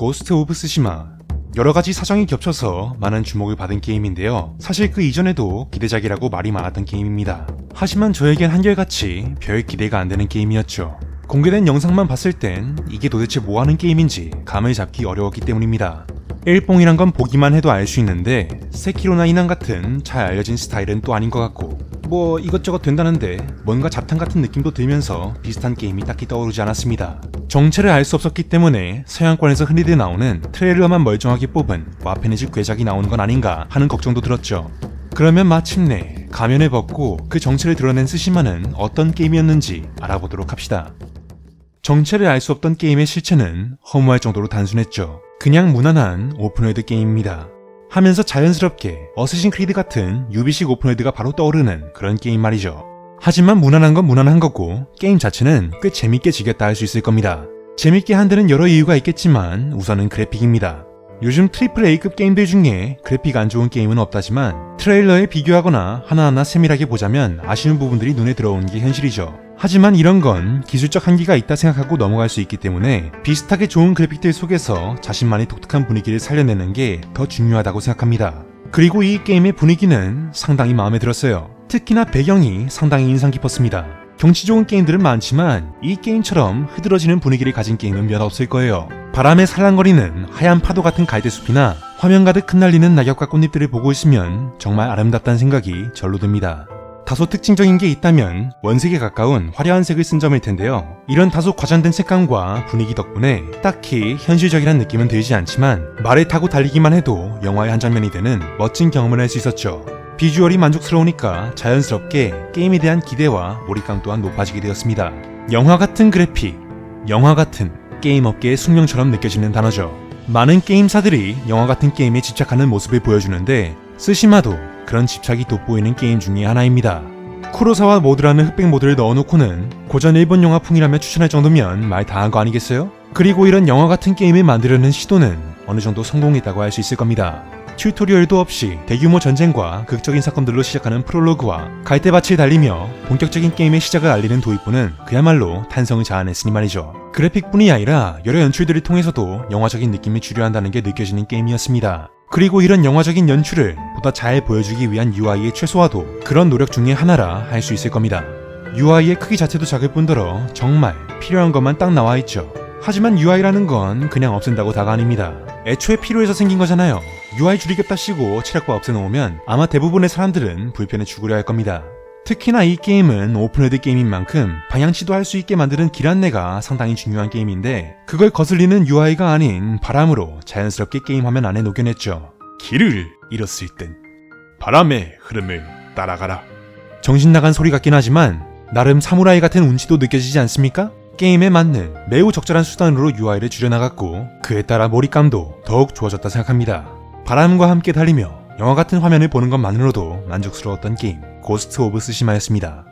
고스트 오브 스시마 여러 가지 사정이 겹쳐서 많은 주목을 받은 게임인데요. 사실 그 이전에도 기대작이라고 말이 많았던 게임입니다. 하지만 저에겐 한결같이 별 기대가 안 되는 게임이었죠. 공개된 영상만 봤을 땐 이게 도대체 뭐 하는 게임인지 감을 잡기 어려웠기 때문입니다. 일봉이란 건 보기만 해도 알 수 있는데 세키로나 이난 같은 잘 알려진 스타일은 또 아닌 것 같고 뭐 이것저것 된다는데 뭔가 잡탕 같은 느낌도 들면서 비슷한 게임이 딱히 떠오르지 않았습니다. 정체를 알 수 없었기 때문에 서양권에서 흔히들 나오는 트레일러만 멀쩡하게 뽑은 와페니즈 괴작이 나오는 건 아닌가 하는 걱정도 들었죠. 그러면 마침내 가면을 벗고 그 정체를 드러낸 스시마는 어떤 게임이었는지 알아보도록 합시다. 정체를 알 수 없던 게임의 실체는 허무할 정도로 단순했죠. 그냥 무난한 오픈월드 게임입니다. 하면서 자연스럽게 어쌔신 크리드 같은 유비식 오픈월드가 바로 떠오르는 그런 게임 말이죠. 하지만 무난한 건 무난한 거고 게임 자체는 꽤 재밌게 즐겼다 할 수 있을 겁니다. 재밌게 한 데는 여러 이유가 있겠지만 우선은 그래픽입니다. 요즘 트리플 A급 게임들 중에 그래픽 안 좋은 게임은 없다지만 트레일러에 비교하거나 하나하나 세밀하게 보자면 아쉬운 부분들이 눈에 들어오는 게 현실이죠. 하지만 이런 건 기술적 한계가 있다 생각하고 넘어갈 수 있기 때문에 비슷하게 좋은 그래픽들 속에서 자신만의 독특한 분위기를 살려내는 게 더 중요하다고 생각합니다. 그리고 이 게임의 분위기는 상당히 마음에 들었어요. 특히나 배경이 상당히 인상 깊었습니다. 경치 좋은 게임들은 많지만 이 게임처럼 흐드러지는 분위기를 가진 게임은 몇 없을 거예요. 바람에 살랑거리는 하얀 파도 같은 갈대숲이나 화면 가득 흩날리는 낙엽과 꽃잎들을 보고 있으면 정말 아름답다는 생각이 절로 듭니다. 다소 특징적인 게 있다면 원색에 가까운 화려한 색을 쓴 점일 텐데요. 이런 다소 과장된 색감과 분위기 덕분에 딱히 현실적이란 느낌은 들지 않지만 말을 타고 달리기만 해도 영화의 한 장면이 되는 멋진 경험을 할 수 있었죠. 비주얼이 만족스러우니까 자연스럽게 게임에 대한 기대와 몰입감 또한 높아지게 되었습니다. 영화 같은 그래픽, 영화 같은 게임 업계의 숙명처럼 느껴지는 단어죠. 많은 게임사들이 영화 같은 게임에 집착하는 모습을 보여주는데 스시마도 그런 집착이 돋보이는 게임 중의 하나입니다. 쿠로사와 모드라는 흑백 모드를 넣어놓고는 고전 일본 영화풍이라며 추천할 정도면 말 다한 거 아니겠어요? 그리고 이런 영화 같은 게임을 만들려는 시도는 어느 정도 성공했다고 할 수 있을 겁니다. 튜토리얼도 없이 대규모 전쟁과 극적인 사건들로 시작하는 프롤로그와 갈대밭을 달리며 본격적인 게임의 시작을 알리는 도입부는 그야말로 탄성을 자아냈으니 말이죠. 그래픽뿐이 아니라 여러 연출들을 통해서도 영화적인 느낌을 주려 한다는 게 느껴지는 게임이었습니다. 그리고 이런 영화적인 연출을 보다 잘 보여주기 위한 UI의 최소화도 그런 노력 중의 하나라 할 수 있을 겁니다. UI의 크기 자체도 작을 뿐더러 정말 필요한 것만 딱 나와 있죠. 하지만 UI라는 건 그냥 없앤다고 다가 아닙니다. 애초에 필요해서 생긴 거잖아요. UI 줄이겠다 시고 체력바 없애놓으면 아마 대부분의 사람들은 불편해 죽으려 할 겁니다. 특히나 이 게임은 오픈월드 게임인 만큼 방향치도 할 수 있게 만드는 길 안내가 상당히 중요한 게임인데 그걸 거슬리는 UI가 아닌 바람으로 자연스럽게 게임 화면 안에 녹여냈죠. 길을 잃었을 땐 바람의 흐름을 따라가라. 정신 나간 소리 같긴 하지만 나름 사무라이 같은 운치도 느껴지지 않습니까? 게임에 맞는 매우 적절한 수단으로 UI를 줄여나갔고 그에 따라 몰입감도 더욱 좋아졌다 생각합니다. 바람과 함께 달리며 영화 같은 화면을 보는 것만으로도 만족스러웠던 게임 고스트 오브 스시마였습니다.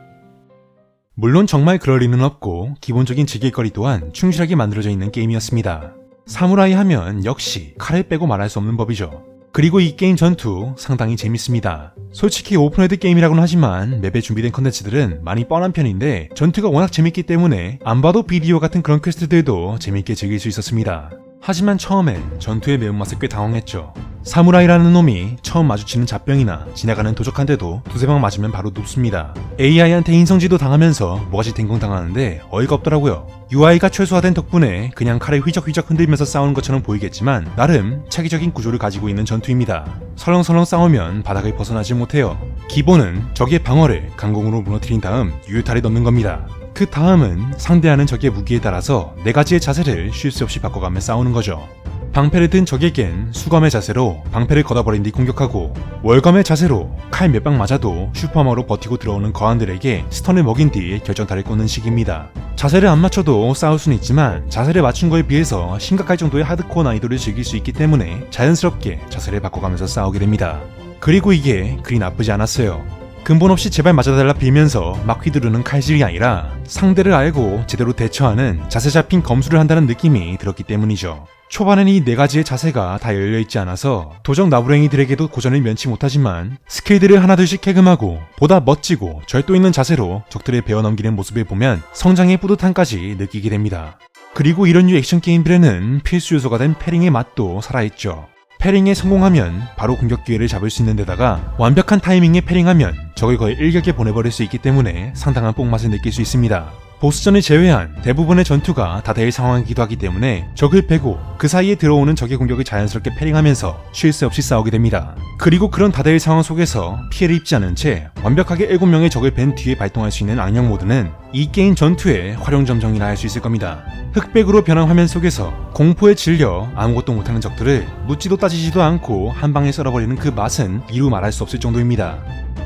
물론 정말 그럴 리는 없고 기본적인 즐길거리 또한 충실하게 만들어져 있는 게임이었습니다. 사무라이 하면 역시 칼을 빼고 말할 수 없는 법이죠. 그리고 이 게임 전투 상당히 재밌습니다. 솔직히 오픈월드 게임이라고는 하지만 맵에 준비된 컨텐츠들은 많이 뻔한 편인데 전투가 워낙 재밌기 때문에 안 봐도 비디오 같은 그런 퀘스트들도 재밌게 즐길 수 있었습니다. 하지만 처음엔 전투의 매운맛에 꽤 당황했죠. 사무라이라는 놈이 처음 마주치는 잡병이나 지나가는 도적한테도 두세 방 맞으면 바로 눕습니다. AI한테 인성지도 당하면서 뭐가지 댕공 당하는데 어이가 없더라고요. UI가 최소화된 덕분에 그냥 칼을 휘적휘적 흔들면서 싸우는 것처럼 보이겠지만 나름 차기적인 구조를 가지고 있는 전투입니다. 설렁설렁 싸우면 바닥을 벗어나지 못해요. 기본은 적의 방어를 강공으로 무너뜨린 다음 유효타를 넣는 겁니다. 그 다음은 상대하는 적의 무기에 따라서 네 가지의 자세를 쉴수 없이 바꿔가며 싸우는 거죠. 방패를 든 적에겐 수검의 자세로 방패를 걷어버린 뒤 공격하고 월검의 자세로 칼 몇 방 맞아도 슈퍼마로 버티고 들어오는 거한들에게 스턴을 먹인 뒤 결정타를 꽂는 식입니다. 자세를 안 맞춰도 싸울 수는 있지만 자세를 맞춘 거에 비해서 심각할 정도의 하드코어 난이도를 즐길 수 있기 때문에 자연스럽게 자세를 바꿔가면서 싸우게 됩니다. 그리고 이게 그리 나쁘지 않았어요. 근본 없이 제발 맞아달라 빌면서 막 휘두르는 칼질이 아니라 상대를 알고 제대로 대처하는 자세 잡힌 검수를 한다는 느낌이 들었기 때문이죠. 초반엔 이 네 가지의 자세가 다 열려있지 않아서 도적 나부랭이들에게도 고전을 면치 못하지만 스킬들을 하나둘씩 캐금하고 보다 멋지고 절도 있는 자세로 적들을 베어 넘기는 모습을 보면 성장의 뿌듯함까지 느끼게 됩니다. 그리고 이런 류 액션 게임들에는 필수 요소가 된 패링의 맛도 살아있죠. 패링에 성공하면 바로 공격 기회를 잡을 수 있는 데다가 완벽한 타이밍에 패링하면 적을 거의 일격에 보내버릴 수 있기 때문에 상당한 뽕맛을 느낄 수 있습니다. 보스전을 제외한 대부분의 전투가 다대일 상황이기도 하기 때문에 적을 빼고 그 사이에 들어오는 적의 공격을 자연스럽게 패링하면서 쉴 새 없이 싸우게 됩니다. 그리고 그런 다대일 상황 속에서 피해를 입지 않은 채 완벽하게 7명의 적을 뺀 뒤에 발동할 수 있는 악령 모드는 이 게임 전투의 활용점정이라 할 수 있을 겁니다. 흑백으로 변한 화면 속에서 공포에 질려 아무것도 못하는 적들을 묻지도 따지지도 않고 한 방에 썰어버리는 그 맛은 이루 말할 수 없을 정도입니다.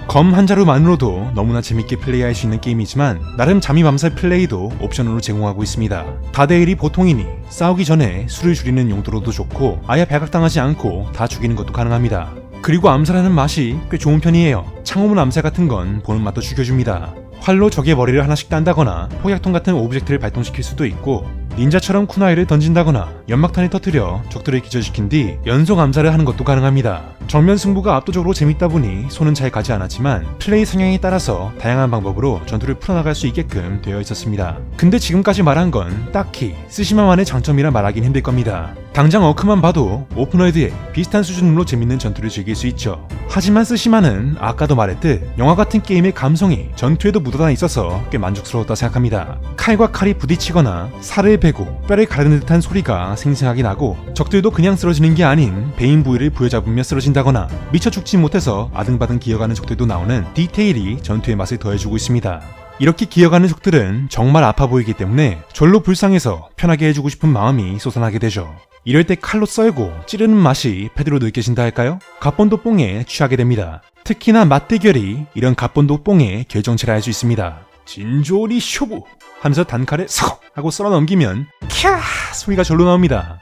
검 한 자루만으로도 너무나 재밌게 플레이할 수 있는 게임이지만 나름 잠이 밤살 플레이도 옵션으로 제공하고 있습니다. 다대일이 보통이니 싸우기 전에 술을 줄이는 용도로도 좋고 아예 발각당하지 않고 다 죽이는 것도 가능합니다. 그리고 암살하는 맛이 꽤 좋은 편이에요. 창호문 암살 같은 건 보는 맛도 죽여줍니다. 활로 적의 머리를 하나씩 딴다거나 폭약통 같은 오브젝트를 발동시킬 수도 있고 닌자처럼 쿠나이를 던진다거나 연막탄을 터뜨려 적들을 기절시킨 뒤 연속 암살을 하는 것도 가능합니다. 정면 승부가 압도적으로 재밌다 보니 손은 잘 가지 않았지만 플레이 성향에 따라서 다양한 방법으로 전투를 풀어나갈 수 있게끔 되어 있었습니다. 근데 지금까지 말한 건 딱히 스시마만의 장점이라 말하긴 힘들 겁니다. 당장 어크만 봐도 오픈월드에 비슷한 수준으로 재밌는 전투를 즐길 수 있죠. 하지만 스시마는 아까도 말했듯 영화 같은 게임의 감성이 전투에도 묻어나 있어서 꽤 만족스러웠다 생각합니다. 칼과 칼이 부딪히거나 살을 베고 뼈를 가르는 듯한 소리가 생생하게 나고 적들도 그냥 쓰러지는 게 아닌 베인 부위를 부여잡으며 쓰러진다거나 미쳐 죽지 못해서 아등바등 기어가는 적들도 나오는 디테일이 전투의 맛을 더해주고 있습니다. 이렇게 기어가는 적들은 정말 아파 보이기 때문에 절로 불쌍해서 편하게 해주고 싶은 마음이 솟아나게 되죠. 이럴 때 칼로 썰고 찌르는 맛이 패드로 느껴진다 할까요? 갑본도 뽕에 취하게 됩니다. 특히나 맛대결이 이런 갑본도 뽕의 결정체라 할 수 있습니다. 진조리 쇼부 하면서 단칼에 석 하고 썰어 넘기면 캬 소리가 절로 나옵니다.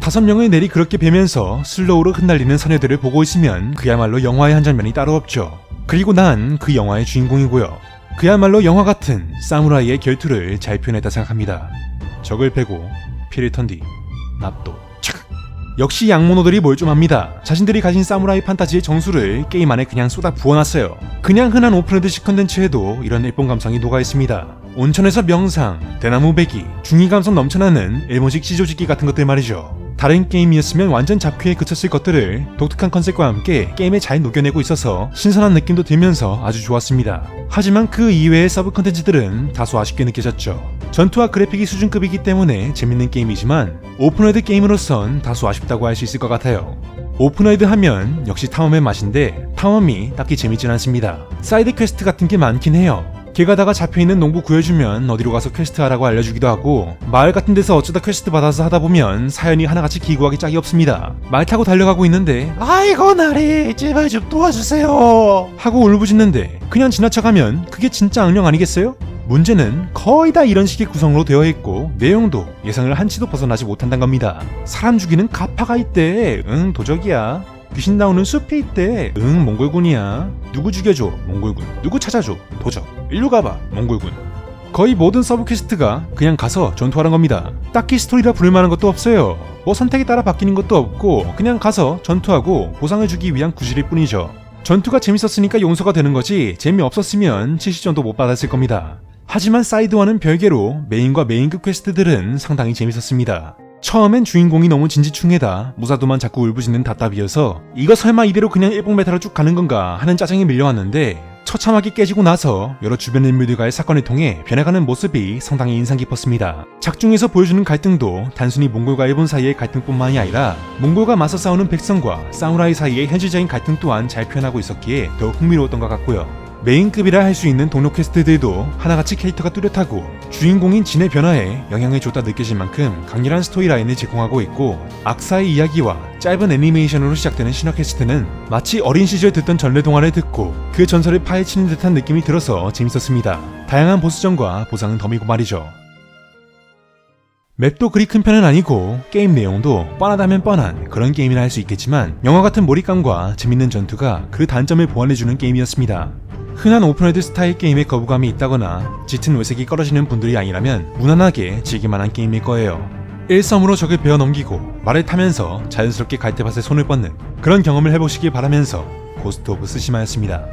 다섯 명의 내리 그렇게 베면서 슬로우로 흩날리는 사녀들을 보고 있으면 그야말로 영화의 한 장면이 따로 없죠. 그리고 난 그 영화의 주인공이고요. 그야말로 영화 같은 사무라이의 결투를 잘 표현했다 생각합니다. 적을 패고 피를 턴 뒤 납도 착 역시 양모노들이 뭘 좀 합니다. 자신들이 가진 사무라이 판타지의 정수를 게임 안에 그냥 쏟아 부어놨어요. 그냥 흔한 오픈월드식 컨텐츠에도 이런 일본 감성이 녹아 있습니다. 온천에서 명상, 대나무 배기, 중이 감성 넘쳐나는 일본식 시조직기 같은 것들 말이죠. 다른 게임이었으면 완전 잡귀에 그쳤을 것들을 독특한 컨셉과 함께 게임에 잘 녹여내고 있어서 신선한 느낌도 들면서 아주 좋았습니다. 하지만 그 이외의 서브 컨텐츠들은 다소 아쉽게 느껴졌죠. 전투와 그래픽이 수준급이기 때문에 재밌는 게임이지만 오픈월드 게임으로선 다소 아쉽다고 할 수 있을 것 같아요. 오픈월드 하면 역시 타워의 맛인데 타워이 딱히 재밌진 않습니다. 사이드 퀘스트 같은 게 많긴 해요. 길 가다가 잡혀있는 농부 구해주면 어디로 가서 퀘스트 하라고 알려주기도 하고 마을 같은 데서 어쩌다 퀘스트 받아서 하다 보면 사연이 하나같이 기구하기 짝이 없습니다. 말 타고 달려가고 있는데 아이고 나리 제발 좀 도와주세요 하고 울부짖는데 그냥 지나쳐가면 그게 진짜 악령 아니겠어요? 문제는 거의 다 이런 식의 구성으로 되어 있고 내용도 예상을 한치도 벗어나지 못한다는 겁니다. 사람 죽이는 가파가 있대. 응 도적이야. 귀신 나오는 숲이 있대. 응, 몽골군이야. 누구 죽여줘? 몽골군. 누구 찾아줘? 도적. 일로 가봐. 몽골군. 거의 모든 서브 퀘스트가 그냥 가서 전투하는 겁니다. 딱히 스토리라 부를 만한 것도 없어요. 뭐 선택에 따라 바뀌는 것도 없고 그냥 가서 전투하고 보상을 주기 위한 구실일 뿐이죠. 전투가 재밌었으니까 용서가 되는 거지 재미없었으면 70점도 못 받았을 겁니다. 하지만 사이드와는 별개로 메인과 메인급 퀘스트들은 상당히 재밌었습니다. 처음엔 주인공이 너무 진지충해다 무사도만 자꾸 울부짖는 답답이어서 이거 설마 이대로 그냥 일본 메타로 쭉 가는 건가 하는 짜증이 밀려왔는데 처참하게 깨지고 나서 여러 주변 인물들과의 사건을 통해 변해가는 모습이 상당히 인상 깊었습니다. 작중에서 보여주는 갈등도 단순히 몽골과 일본 사이의 갈등뿐만이 아니라 몽골과 맞서 싸우는 백성과 사무라이 사이의 현실적인 갈등 또한 잘 표현하고 있었기에 더욱 흥미로웠던 것 같고요. 메인급이라 할 수 있는 동료 퀘스트들도 하나같이 캐릭터가 뚜렷하고 주인공인 진의 변화에 영향을 줬다 느껴질 만큼 강렬한 스토리라인을 제공하고 있고 악사의 이야기와 짧은 애니메이션으로 시작되는 신화 퀘스트는 마치 어린 시절 듣던 전래 동화를 듣고 그 전설을 파헤치는 듯한 느낌이 들어서 재밌었습니다. 다양한 보스전과 보상은 덤이고 말이죠. 맵도 그리 큰 편은 아니고 게임 내용도 뻔하다면 뻔한 그런 게임이라 할 수 있겠지만 영화 같은 몰입감과 재밌는 전투가 그 단점을 보완해주는 게임이었습니다. 흔한 오픈월드 스타일 게임에 거부감이 있다거나 짙은 외색이 꺼려지는 분들이 아니라면 무난하게 즐길만한 게임일 거예요. 일섬으로 적을 베어 넘기고 말을 타면서 자연스럽게 갈대밭에 손을 뻗는 그런 경험을 해보시길 바라면서 고스트 오브 스시마였습니다.